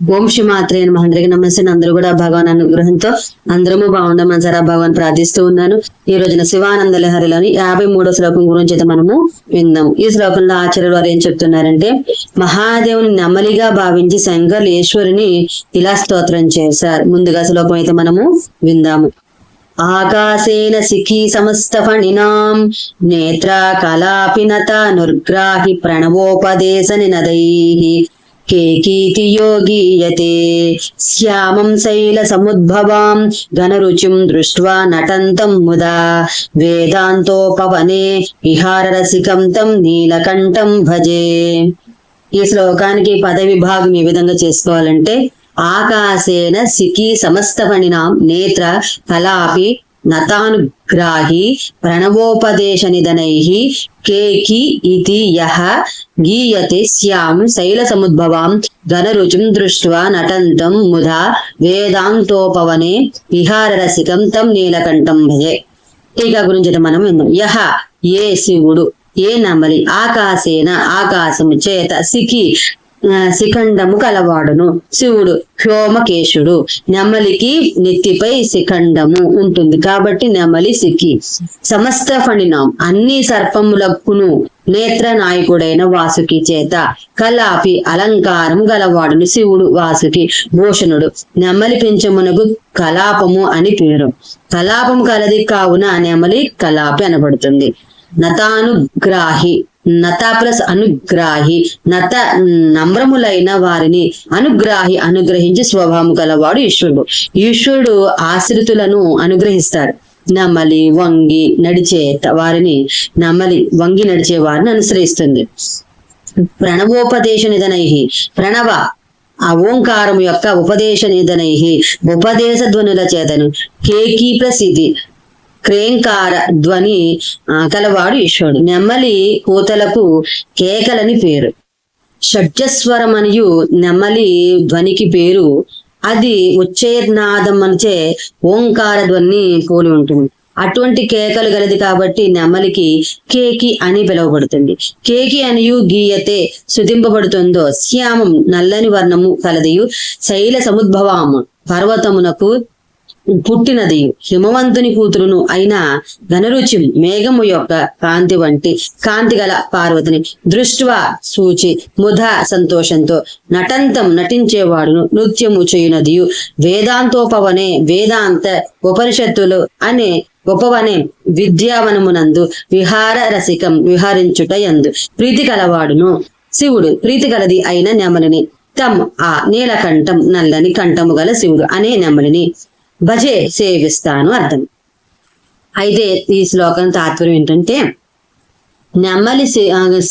ఓం శ్రీ మాత్రే నమః. నమస్తే. అందరూ కూడా భగవాన్ అనుగ్రహంతో అందరము బాగుండమని సరే భగవాన్ ప్రార్థిస్తూ ఉన్నాను. ఈ రోజున శివానంద లహరిలోని యాభై మూడో శ్లోకం గురించి అయితే మనము విందాము ఈ శ్లోకంలో ఆచార్యులు వారు ఏం చెప్తున్నారంటే మహాదేవుని నెమలిగా భావించి శంకర్ ఈశ్వరుని ఇలా స్తోత్రం చేశారు. ముందుగా శ్లోకం అయితే మనము విందాము. ఆకాశేన శిఖి సమస్త ఫణినాం నేత్ర కళాపినత నుర్గ్రాహి ప్రణవోపదేశ నినదై. కేకీతియోగీయతే శ్యామం శైల సముద్భవాం ఘనరుచిం దృష్ట్వా నటంతం ముదా. వేదాంతోపవనే విహారరసికం తం నీలకంఠం భజే. ఈ శ్లోకానికి పద విభాగం ఏ విధంగా చేసుకోవాలంటే ఆకాశేన సికి సమస్త నేత్ర కలాపి నతానుగ్రాహి ప్రణవోపదేశ నిధనై కేకి ఇది యహ గీయతే శ్యాం శైల సముద్భవాం ఘనరుచిం దృష్ట్వా నటంతం ముధా వేదాంతోపవనే విహారరసికం తం నీలకంఠం భజే టీకా గురించి మనం విందాం యహ ఏ శివుడు ఏ నమలి ఆకాశేన ఆకాశము చేత సికి శిఖండము కలవాడును. శివుడు హ్యోమకేశుడు నెమలికి నెత్తిపై శిఖండము ఉంటుంది. కాబట్టి నెమలి సిక్కి సమస్త ఫణినాం. అన్ని సర్పములకును నేత్ర నాయకుడైన వాసుకి చేత కలాపి అలంకారం గలవాడును శివుడు వాసుకి భూషణుడు. నెమలి పెంచమునకు కలాపము అని పేరు. కలాపము కలది కావున నెమలి కలాపి అనబడుతుంది. నతానుగ్రాహి. నత ప్లస్ అనుగ్రాహి నత నమ్రములైన వారిని అనుగ్రాహి అనుగ్రహించి స్వభావం గలవాడు ఈశ్వరుడు. ఈశ్వరుడు ఆశ్రితులను అనుగ్రహిస్తాడు. నమలి వంగి నడిచే వారిని నమలి వంగి నడిచే వారిని అనుసరిస్తుంది. ప్రణవోపదేశ నిధనై ప్రణవ ఆ ఓంకారం యొక్క ఉపదేశ నిధనై ఉపదేశ ధ్వనుల చేతను కేకీ ప్లస్ ఇది క్రేంకార ధ్వని ఆ, కలవాడు ఈశ్వరుడు. నెమ్మలి కూతలకు కేకలని పేరు. షడ్జస్వరమనియు నెమ్మలి ధ్వనికి పేరు. అది ఉచ్చేర్నాదం అనిచే ఓంకార ధ్వని పోలి ఉంటుంది. అటువంటి కేకలు గలది కాబట్టి నెమ్మలికి కేకి అని పిలువబడుతుంది. కేకి అనియు గీయతే శుతింపబడుతుందో శ్యామం నల్లని వర్ణము కలదియు శైల సముద్భవాము పర్వతమునకు పుట్టినది హిమవంతుని కూతురును అయిన ఘనరుచి మేఘము యొక్క కాంతి వంటి కాంతి గల పార్వతిని దృష్ట్వా సూచి ముధ సంతోషంతో నటంతం నటించేవాడును నృత్యము చేయునదియు. వేదాంతోపవనే వేదాంత ఉపనిషత్తులు అనే ఉపవనే విద్యావనమునందు విహార రసికం విహరించుట యందు ప్రీతి కలవాడును. శివుడు ప్రీతి కలది అయిన నెమలిని. తమ్ ఆ నీలకంఠం నల్లని కంఠము గల శివుడు అనే నెమలిని. భజే సేవిస్తాను అర్థం. అయితే ఈ శ్లోకం తాత్పర్యం ఏంటంటే నెమ్మలి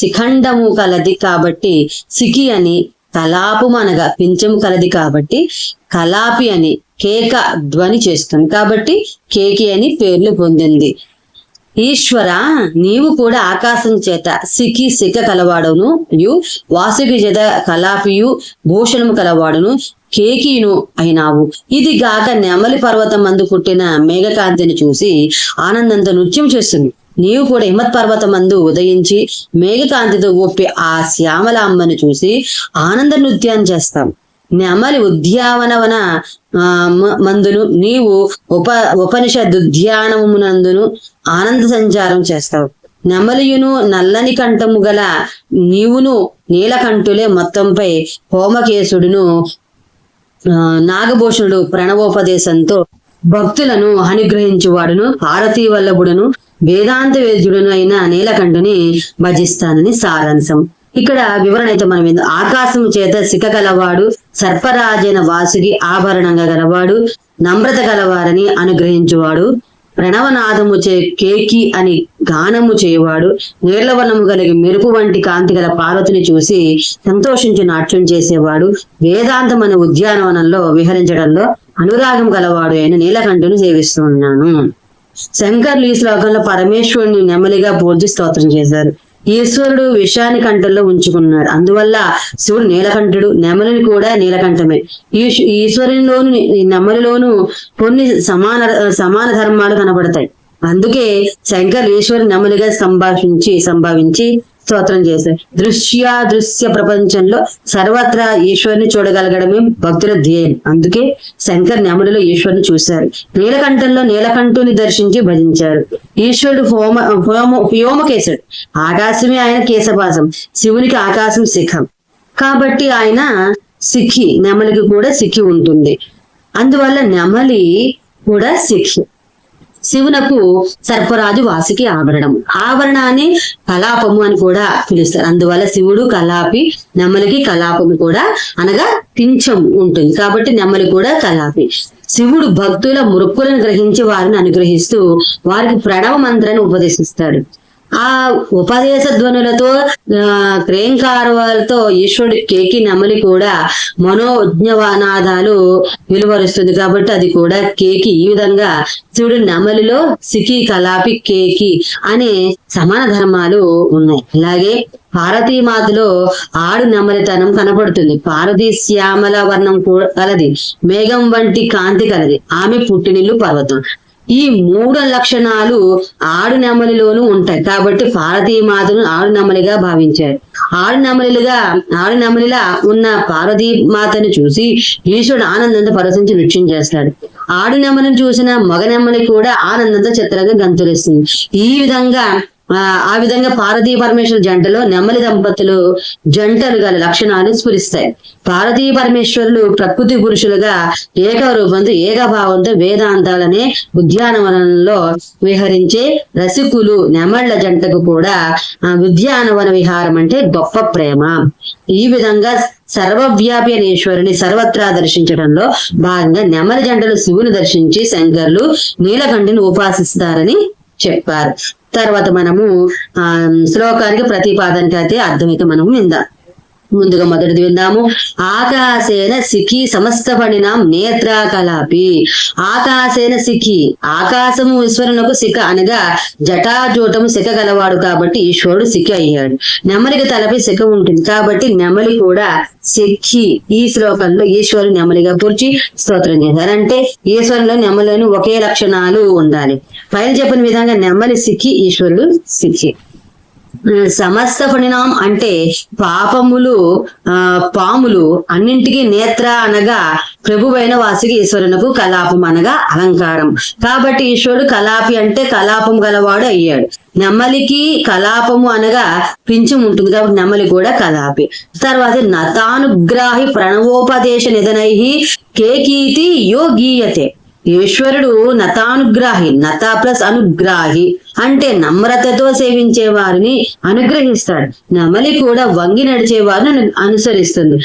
శిఖండము కలది కాబట్టి సికి అని కలాపము అనగా పించము కలది కాబట్టి కలాపి అని కేక ధ్వని చేస్తుంది. కాబట్టి కేకి అని పేర్లు పొందింది. ఈశ్వర నీవు కూడా ఆకాశం చేత సికి సిక కలవాడును. వాసుకి చేత కలాపియు భూషణము కలవాడును. కేకీను అయినావు. ఇది గాక నెమలి పర్వతం మందు పుట్టిన మేఘకాంతిని చూసి ఆనందంతో నృత్యం చేస్తుంది. నీవు కూడా హిమత్ పర్వతం మందు ఉదయించి మేఘకాంతితో ఒప్పి ఆ శ్యామలాంబను చూసి ఆనంద నృత్యాన్ని చేస్తాం నెమలి ఉద్యానవన మందును నీవు ఉప ఉపనిషద్ ఉద్యానమునందును ఆనంద సంచారం చేస్తావు. నెమలియును నల్లని కంఠము గల నీవును నీలకంఠులే మొత్తంపై హోమకేశుడును నాగభూషణుడు ప్రణవోపదేశంతో భక్తులను అనుగ్రహించువాడును హారతీ వల్లభుడును వేదాంత వేద్యుడును అయిన నీలకంఠుని భజిస్తానని సారాంశం. ఇక్కడ వివరణ అయితే మనం ఆకాశము చేత సిక గలవాడు సర్పరాజైన వాసుకి ఆభరణంగా గలవాడు నమ్రత గలవారని అనుగ్రహించువాడు ప్రణవనాదము చే కేకి అని గానము చేయవాడు నీర్లవనము కలిగి మెరుపు వంటి కాంతి గల పార్వతిని చూసి సంతోషించి నాట్యం చేసేవాడు వేదాంతం అనే ఉద్యానవనంలో విహరించడంలో అనురాగం గలవాడు అయిన నీలకంఠుని సేవిస్తున్నాను. శంకర్లు ఈ శ్లోకంలో పరమేశ్వరుని నెమలిగా పూర్తి స్తోత్రం చేశారు. ఈశ్వరుడు విషాన్ని కంఠంలో ఉంచుకున్నాడు. అందువల్ల శివుడు నీలకంఠుడు నెమలిని కూడా నీలకంఠమే. ఈశ్వరునిలోను ఈ నెమలిలోను కొన్ని సమాన సమాన ధర్మాలు కనబడతాయి. అందుకే శంకర్ ఈశ్వరు నెమలిగా సంభాషించి సంభావించి స్తోత్రం చేశారు దృశ్య దృశ్య ప్రపంచంలో సర్వత్రా ఈశ్వరుని చూడగలగడమే భక్తుల ధ్యేయం. అందుకే శంకర్ నెమలిలో ఈశ్వరుని చూశారు. నీలకంఠంలో నీలకంఠుని దర్శించి భజించారు. ఈశ్వరుడు హోమ హోమ వ్యోమకేశుడు ఆకాశమే ఆయన కేశపాసం శివునికి ఆకాశం శిఖం. కాబట్టి ఆయన సిక్కి నెమలికి కూడా సిక్కి ఉంటుంది. అందువల్ల నెమలి కూడా సిక్కి. శివునకు సర్పరాజు వాసికి ఆభరణం ఆభరణాన్ని కలాపము అని కూడా పిలుస్తారు. అందువల్ల శివుడు కలాపి నెమలికి కలాపము కూడా అనగా పింఛం ఉంటుంది. కాబట్టి నెమలి కూడా కలాపి. శివుడు భక్తుల మృక్కులను గ్రహించి వారిని అనుగ్రహిస్తూ వారికి ప్రణవ మంత్రాన్ని ఉపదేశిస్తాడు. ఆ ఉపదేశ ధ్వనులతో క్రేంకారవాలతో ఈశ్వరుడు కేకి నమలి కూడా మనోజ్ఞవానాదాలు వెలువరుస్తుంది కాబట్టి అది కూడా కేకి. ఈ విధంగా శివుడు నమలిలో సికి కలాపి కేకి అనే సమాన ధర్మాలు ఉన్నాయి. అలాగే పార్వతీ మాతలో ఆడు నెమలితనం కనపడుతుంది. పార్వతీ శ్యామల వర్ణం కలది. మేఘం వంటి కాంతి కలది. ఆమె పుట్టినిల్లు పర్వతం. ఈ మూడు లక్షణాలు ఆడు నెమలిలోనూ ఉంటాయి. కాబట్టి పార్వతీ మాతను ఆడు నెమలిగా భావించారు. ఆడు నెమలిగా ఆడు నెమలిలా ఉన్న పార్వతీ మాతను చూసి ఈశ్వరుడు ఆనందంతో పరసించి నృత్యం చేస్తాడు. ఆడు నెమలిని చూసిన మగ నెమలి కూడా ఆనందంతో చిత్రంగా గంతులేస్తుంది. ఈ విధంగా ఆ విధంగా పార్వతీ పరమేశ్వర జంటలో నెమ్మలి దంపతులు జంటలు గల లక్షణాలు స్ఫురిస్తాయి. పార్వతీ పరమేశ్వరులు ప్రకృతి పురుషులుగా ఏకరూపంతో ఏకభావంతో వేదాంతాలనే ఉద్యానవనంలో విహరించే రసికులు నెమళ్ళ జంటకు కూడా ఆ ఉద్యానవన విహారం అంటే గొప్ప ప్రేమ. ఈ విధంగా సర్వవ్యాపి అనే ఈశ్వరుని సర్వత్రా దర్శించడంలో భాగంగా నెమలి జంటలు శివుని దర్శించి శంకర్లు నీలకంఠిని ఉపాసిస్తారని చెప్పారు. తర్వాత మనము ఆ శ్లోకానికి ప్రతిపాదనకి అయితే అర్థమైతే మనము విందాం. ముందుగా మొదటిది విందాము. ఆకాశేన సిఖి సమస్త పడినాం నేత్రాకలాపి. ఆకాశేన సిఖి ఆకాశము ఈశ్వరునకు సిఖ అనగా జటాజూటము సిఖ గలవాడు కాబట్టి ఈశ్వరుడు సిఖ అయ్యాడు. నెమలికి తలపై సిఖ ఉంటుంది కాబట్టి నెమలి కూడా సిఖి ఈ శ్లోకంలో ఈశ్వరుడు నెమలిగా పూర్చి స్తోత్రం చేశారు. అంటే ఈశ్వరులో నెమలిని ఒకే లక్షణాలు ఉండాలి. పైన చెప్పిన విధంగా నెమలి సిఖి ఈశ్వరుడు సిఖి. సమస్త పరిణామం అంటే పాపములు ఆ పాములు అన్నింటికి నేత్ర అనగా ప్రభువైన వాసికి ఈశ్వరునకు కలాపం అనగా అలంకారం. కాబట్టి ఈశ్వరుడు కలాపి అంటే కలాపం గలవాడు అయ్యాడు. నెమ్మలికి కలాపము అనగా పింఛం ఉంటుంది కాబట్టి నెమ్మలి కూడా కలాపి. తర్వాత నతానుగ్రాహి ప్రణవోపదేశ నిధనై కేకీతి యోగీయతే. ఈశ్వరుడు నతానుగ్రాహి నత ప్లస్ అనుగ్రాహి అంటే నమ్రతతో సేవించే వారిని అనుగ్రహిస్తాడు. నెమలి కూడా వంగి నడిచే వారిని అను- అనుసరిస్తుంది.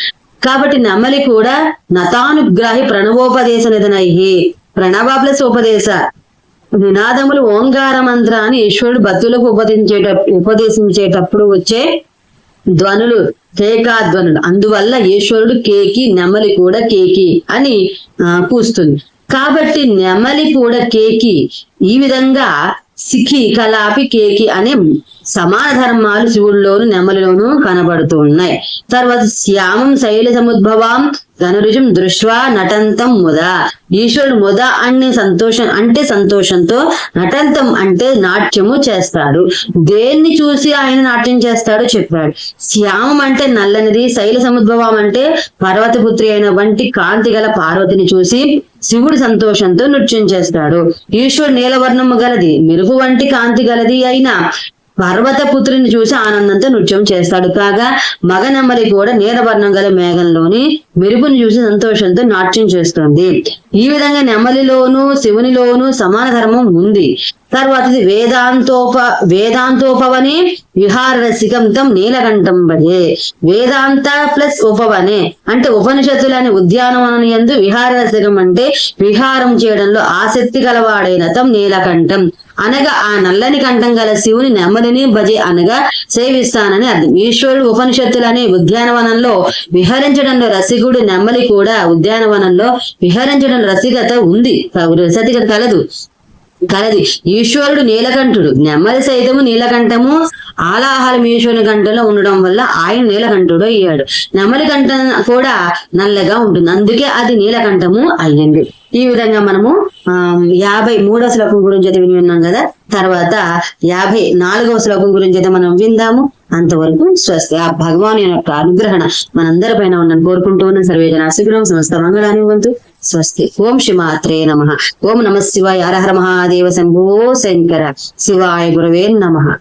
కాబట్టి నమలి కూడా నతానుగ్రాహి ప్రణవోపదేశ నిధనై ప్రణవ ప్లస్ ఉపదేశ. నినాదములు ఓంకార మంత్రాన్ని ఈశ్వరుడు భక్తులకు ఉపదించేట ఉపదేశించేటప్పుడు వచ్చే ధ్వనులు కేకాధ్వనులు. అందువల్ల ఈశ్వరుడు కేకి నెమలి కూడా కేకి అని పూస్తుంది. కూస్తుంది కాబట్టి నెమలి కూడా కేకి ఈ విధంగా సిఖి కలాపి కేకి అనే సమాన ధర్మాలు శివుల్లోను నెమలిలోను కనబడుతూ ఉన్నాయి తర్వాత శ్యామం శైల సముద్భవాం ధనురుజం దృష్వా నటంతం ముద. ఈశ్వరుడు ముద అనే సంతోషం అంటే సంతోషంతో నటంతం అంటే నాట్యము చేస్తాడు. దేన్ని చూసి ఆయన నాట్యం చేస్తాడో చెప్పాడు. శ్యామం అంటే నల్లనిది శైల సముద్భవం అంటే పర్వతపుత్రి అయిన వంటి కాంతి గల పార్వతిని చూసి శివుడు సంతోషంతో నృత్యం చేస్తాడు. ఈశ్వరుడు నీలవర్ణము గలది మెరుపు వంటి కాంతి గలది అయిన పర్వత పుత్రుని చూసి ఆనందంతో నృత్యం చేస్తాడు. కాగా మగ నెమలి కూడా నీలవర్ణం గల మేఘంలోని మెరుపుని చూసి సంతోషంతో నాట్యం చేస్తుంది. ఈ విధంగా నెమలిలోను శివునిలోను సమాన ధర్మం ఉంది. తర్వాతది వేదాంతోప వేదాంతోపవనే విహార రసికంతం నీలకంఠం భజే వేదాంత ప్లస్ ఉపవనే అంటే ఉపనిషత్తులని ఉద్యానవనం యందు విహార రసికం అంటే విహారం చేయడంలో ఆసక్తి గలవాడైన తం నీలకంఠం. అనగా ఆ నల్లని కంఠం గల శివుని నెమ్మదిని భజే అనగా సేవిస్తానని అర్థం. ఈశ్వరుడు ఉపనిషత్తులని ఉద్యానవనంలో విహరించడంలో రసికుడు నెమ్మలి కూడా ఉద్యానవనంలో విహరించడం రసికత ఉంది. రసికత కలదు. కలది. ఈశ్వరుడు నీలకంఠుడు. నెమ్మది సైతము నీలకంఠము ఆలాహలం ఈశ్వరుని కంఠంలో ఉండడం వల్ల ఆయన నీలకంఠుడు అయ్యాడు. నెమ్మది కంఠం కూడా నల్లగా ఉంటుంది. అందుకే అది నీలకంఠము అయ్యింది. ఈ విధంగా మనము ఆ యాభై మూడో శ్లోకం గురించి అయితే విని ఉన్నాం కదా? తర్వాత యాభై నాలుగవ శ్లోకం గురించి అయితే మనం విందాము. అంతవరకు స్వస్తి ఆ భగవాన్ యొక్క అనుగ్రహణ మనందరి పైన ఉండని కోరుకుంటూ ఉన్న సర్వేజన శిబిరం సమస్త మంగళాన్ని వంతు స్వస్తి. ఓం శ్రీమాత్రే నమ. ఓం నమ శివాయ. హర మహాదేవ శంభో శంకర శివాయ గురవే నమ.